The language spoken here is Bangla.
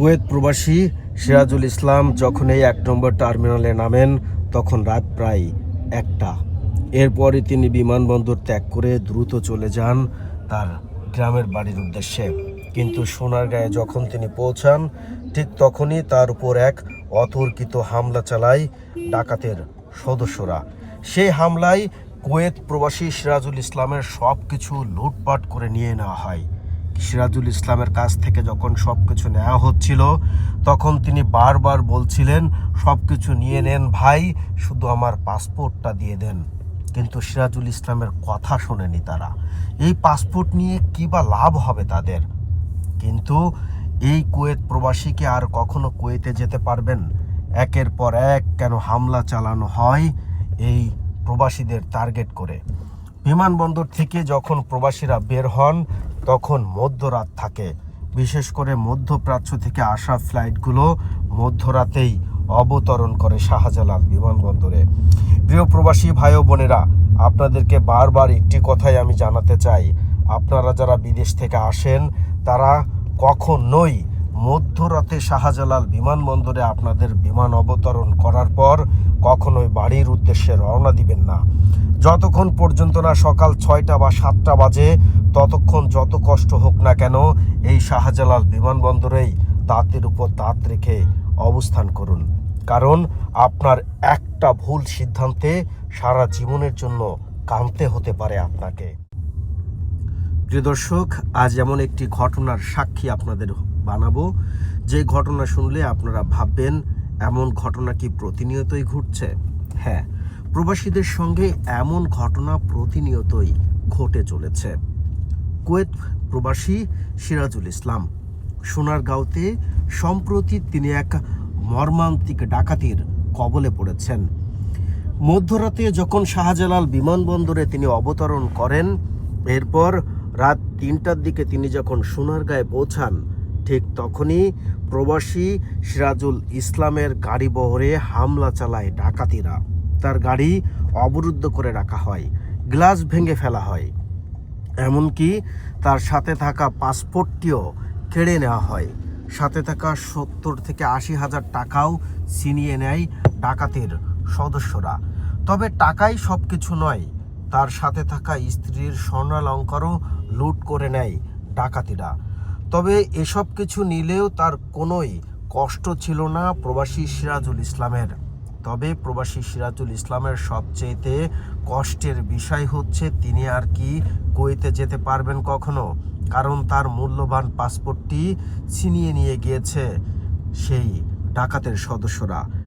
কুয়েত প্রবাসী সিরাজুল ইসলাম যখন এই এক নম্বর টার্মিনালে নামেন, তখন রাত প্রায় একটা। এরপরই তিনি বিমানবন্দর ত্যাগ করে দ্রুত চলে যান তার গ্রামের বাড়ির উদ্দেশ্যে। কিন্তু সোনার সোনারগাঁয়ে যখন তিনি পৌঁছান, ঠিক তখনই তার উপর এক অতর্কিত হামলা চালায় ডাকাতের সদস্যরা। সেই হামলায় কুয়েত প্রবাসী সিরাজুল ইসলামের সব কিছু লুটপাট করে নিয়ে নেওয়া হয়। সিরাজুল ইসলামের কাছ থেকে যখন সব কিছু নেওয়া হচ্ছিল, তখন তিনি বারবার বলছিলেন সব কিছু নিয়ে নেন ভাই, শুধু আমার পাসপোর্টটা দিয়ে দেন। কিন্তু সিরাজুল ইসলামের কথা শোনেনি তারা। এই পাসপোর্ট নিয়ে কী বা লাভ হবে তাদের? কিন্তু এই কুয়েত প্রবাসীকে আর কখনো কুয়েতে যেতে পারবেন? একের পর এক কেন হামলা চালানো হয়? এই প্রবাসীদের টার্গেট করে। বিমানবন্দর থেকে যখন প্রবাসীরা বের হন তখন মধ্যরাত থাকে। বিশেষ করে মধ্যপ্রাচ্য থেকে আসা ফ্লাইটগুলো মধ্যরাতেই অবতরণ করে শাহজালাল বিমানবন্দরে। প্রিয় প্রবাসী ভাই বোনেরা, আপনাদেরকে বারবার একটি কথাই আমি জানাতে চাই। আপনারা যারা বিদেশ থেকে আসেন, তারা কখনোই মধ্যরাতে শাহজালাল বিমানবন্দরে আপনাদের বিমান অবতরণ করার পর কখনোই বাড়ির উদ্দেশ্যে রওনা দিবেন না। যতক্ষণ পর্যন্ত না সকাল ছয়টা বা সাতটা বাজে ততক্ষণ যত কষ্ট হোক না কেন এই শাহজালাল বিমানবন্দরেই দাঁতের উপর দাঁত রেখে অবস্থান করুন। কারণ আপনার একটা ভুল সিদ্ধান্তে সারা জীবনের জন্য কাঁদতে হতে পারে আপনাকে। প্রিয় দর্শক, আজ এমন একটি ঘটনার সাক্ষী আপনাদের বানাবো। যে ঘটনা শুনলে আপনারা ভাববেন, এমন ঘটনা কি প্রতিনিয়তই ঘটছে? হ্যাঁ প্রবাসীদের সঙ্গে এমন ঘটনা প্রতিনিয়তই ঘটে চলেছে। কুয়েত প্রবাসী সিরাজুল ইসলাম। সোনারগাঁওতে সম্প্রতি তিনি এক মর্মান্তিক ডাকাতির কবলে পড়েছেন। মধ্যরাতে যখন শাহজালাল বিমানবন্দরে তিনি অবতরণ করেন, এরপর রাত তিনটার দিকে তিনি যখন সোনারগাঁয়ে পৌঁছান, ঠিক তখনই প্রবাসী সিরাজুল ইসলামের গাড়ি বহরে হামলা চালায় ডাকাতিরা। তার গাড়ি অবরুদ্ধ করে রাখা হয়, গ্লাস ভেঙে ফেলা হয়। এমনকি তার সাথে থাকা পাসপোর্টটিও কেড়ে নেওয়া হয়। সাথে থাকা সত্তর থেকে আশি হাজার টাকাও ছিনিয়ে নেয় ডাকাতের সদস্যরা। তবে টাকাই সব কিছু নয়, তার সাথে থাকা স্ত্রীর স্বর্ণালঙ্কারও লুট করে নেয় ডাকাতিরা। তবে এসব কিছু নিলেও তার কোনোই কষ্ট ছিল না প্রবাসী সিরাজুল ইসলামের। তবে প্রবাসী সিরাজুল ইসলামের সবচেয়েতে কষ্টের বিষয় হচ্ছে, তিনি আর কি কইতে যেতে পারবেন কখনো? কারণ তার মূল্যবান পাসপোর্টটি ছিনিয়ে নিয়ে গিয়েছে সেই ডাকাতের সদস্যরা।